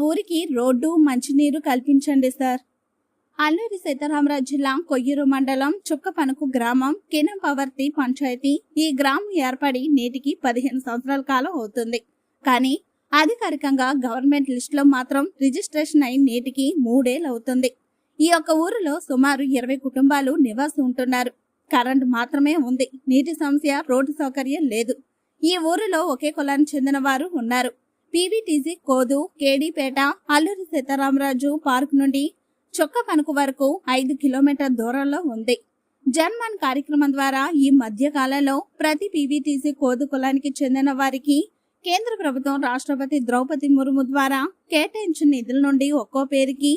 ఊరికి రోడ్డు మంచినీరు కల్పించండి సార్. అల్లూరి సీతారామరాజు జిల్లా కొయ్యూరు మండలం చుక్కపనుకు గ్రామం కినంపవర్తి పంచాయతీ. ఈ గ్రామం ఏర్పడి నేటికి పదిహేను సంవత్సరాల కాలం అవుతుంది. కానీ అధికారికంగా గవర్నమెంట్ లిస్టులో మాత్రం రిజిస్ట్రేషన్ అయి నేటికి మూడేళ్ళు అవుతుంది. ఈ యొక్క ఊరిలో సుమారు ఇరవై కుటుంబాలు నివాసం ఉంటున్నారు. కరెంట్ మాత్రమే ఉంది. నీటి సమస్య రోడ్డు సౌకర్యం లేదు. ఈ ఊరిలో ఒకే కులానికి చెందిన వారు ఉన్నారు. పీవీటీసీ కోదు కేడీపేట అల్లూరి సీతారామరాజు పార్క్ నుండి చొక్క పనుకు వరకు ఐదు కిలోమీటర్ దూరంలో ఉంది. జన్మన్ కార్యక్రమం ద్వారా ఈ మధ్య కాలంలో ప్రతి పీవీటీసీ కోదు కులానికి చెందిన వారికి కేంద్ర ప్రభుత్వం రాష్ట్రపతి ద్రౌపది ముర్ము ద్వారా కేటాయించిన నిధుల నుండి ఒక్కో పేరుకి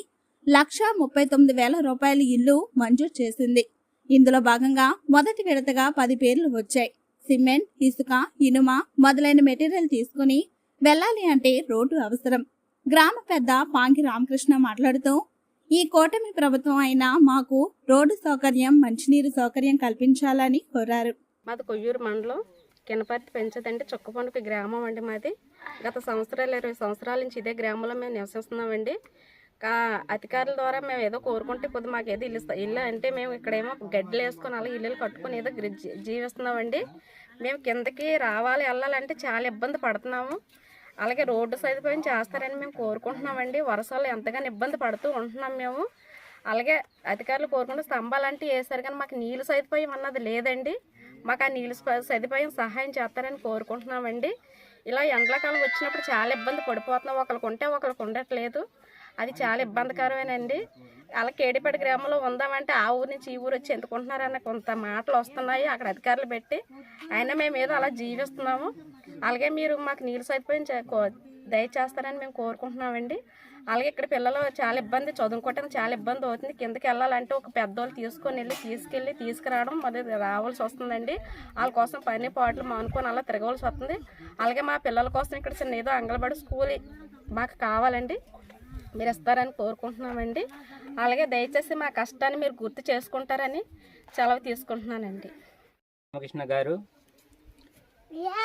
లక్ష ముప్పై తొమ్మిది వేల రూపాయల ఇల్లు మంజూరు చేసింది. ఇందులో భాగంగా మొదటి విడతగా పది పేర్లు వచ్చాయి. సిమెంట్ ఇసుక ఇనుమ మొదలైన మెటీరియల్ తీసుకుని వెళ్ళాలి అంటే రోడ్డు అవసరం. గ్రామ పెద్ద పాంగి రామకృష్ణ మాట్లాడుతూ ఈ కూటమి ప్రభుత్వం అయినా మాకు రోడ్డు సౌకర్యం మంచినీరు సౌకర్యం కల్పించాలని కోరారు. మాది కొయ్యూరు మండలం. కినపర్తి పెంచదండి. చుక్కపండుకి గ్రామం అండి మాది. గత సంవత్సరాలు ఇరవై సంవత్సరాల నుంచి ఇదే గ్రామంలో మేము నివసిస్తున్నామండి. కా అధికారుల ద్వారా మేము ఏదో కోరుకుంటే కొద్ది మాకు ఏదో ఇల్లు ఇల్లు అంటే మేము ఇక్కడేమో గడ్డలు వేసుకొని అలా ఇల్లు కట్టుకొని ఏదో జీవిస్తున్నామండి. మేము కిందకి రావాలి వెళ్ళాలంటే చాలా ఇబ్బంది పడుతున్నాము. అలాగే రోడ్డు సదుపాయం చేస్తారని మేము కోరుకుంటున్నామండి. వరుసలు ఎంతగానో ఇబ్బంది పడుతూ ఉంటున్నాం మేము. అలాగే అధికారులు కోరుకుంటే స్తంభాలంటే వేసారు కానీ మాకు నీళ్ళు సదుపాయం అన్నది లేదండి. మాకు ఆ నీళ్ళు స- సదుపాయం సహాయం చేస్తారని కోరుకుంటున్నామండి. ఇలా ఎండాకాలం వచ్చినప్పుడు చాలా ఇబ్బంది పడిపోతున్నాం. ఒకరికి ఉంటే ఒకరికి ఉండట్లేదు. అది చాలా ఇబ్బందికరమేనండి. అలా కేడిపేట గ్రామంలో ఉందామంటే ఆ ఊరు నుంచి ఈ ఊరు వచ్చి ఎందుకుంటున్నారన్న కొంత మాటలు వస్తున్నాయి అక్కడ అధికారులు పెట్టి. అయినా మేము ఏదో అలా జీవిస్తున్నాము. అలాగే మీరు మాకు నీళ్ళు సదుపాయం దయచేస్తారని మేము కోరుకుంటున్నామండి. అలాగే ఇక్కడ పిల్లలు చాలా ఇబ్బంది చదువుకోవటానికి చాలా ఇబ్బంది అవుతుంది. కిందకి వెళ్ళాలంటే ఒక పెద్దోళ్ళు తీసుకొని వెళ్ళి తీసుకెళ్ళి తీసుకురావడం మరి రావాల్సి వస్తుందండి. వాళ్ళ కోసం పని పాటలు మానుకొని అలా తిరగవలసి వస్తుంది. అలాగే మా పిల్లల కోసం ఇక్కడ చిన్న ఏదో అంగళబడి స్కూల్ మాకు కావాలండి. మీరు ఇస్తారని కోరుకుంటున్నామండి. అలాగే దయచేసి మా కష్టాన్ని మీరు గుర్తు చేసుకుంటారని సెలవు తీసుకుంటున్నానండి. రామకృష్ణ గారు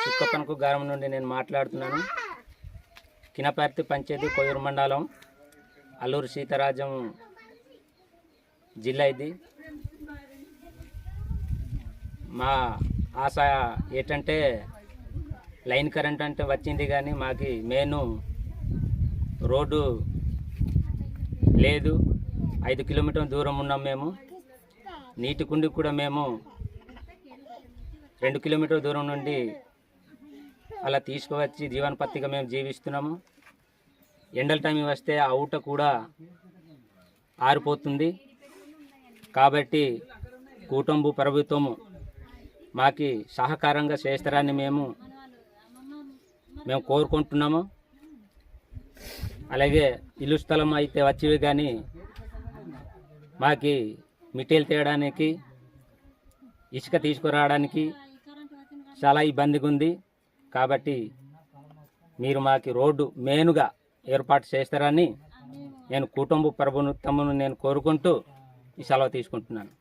సుక్కపనకు గ్రామం నుండి నేను మాట్లాడుతున్నాను. కినపర్తి పంచాయతీ కొయ్యూరు మండలం అల్లూరు సీతారాజం జిల్లా ఇది. మా ఆశ ఏంటంటే లైన్ కరెంట్ అంటే వచ్చింది కానీ మాకు మెయిన్ రోడ్డు లేదు. ఐదు కిలోమీటర్ దూరం ఉన్నాం మేము. నీటి కుండి కూడా మేము రెండు కిలోమీటర్ దూరం నుండి అలా తీసుకువచ్చి జీవనపత్తిగా మేము జీవిస్తున్నాము. ఎండల టైం వస్తే ఆ ఊట కూడా ఆరిపోతుంది. కాబట్టి కుటుంబ ప్రభుత్వము మాకి సహకారంగా చేస్తారని మేము మేము కోరుకుంటున్నాము. అలాగే ఇల్లు స్థలం అయితే వచ్చేవి కానీ మాకి మిఠాయిలు తేయడానికి ఇసుక తీసుకురావడానికి చాలా ఇబ్బందిగా ఉంది కాబట్టి మీరు మాకు రోడ్డు మెయిన్గా ఏర్పాటు చేస్తారని నేను కుటుంబ ప్రభుత్వమును నేను కోరుకుంటూ ఈ సెలవు తీసుకుంటున్నాను.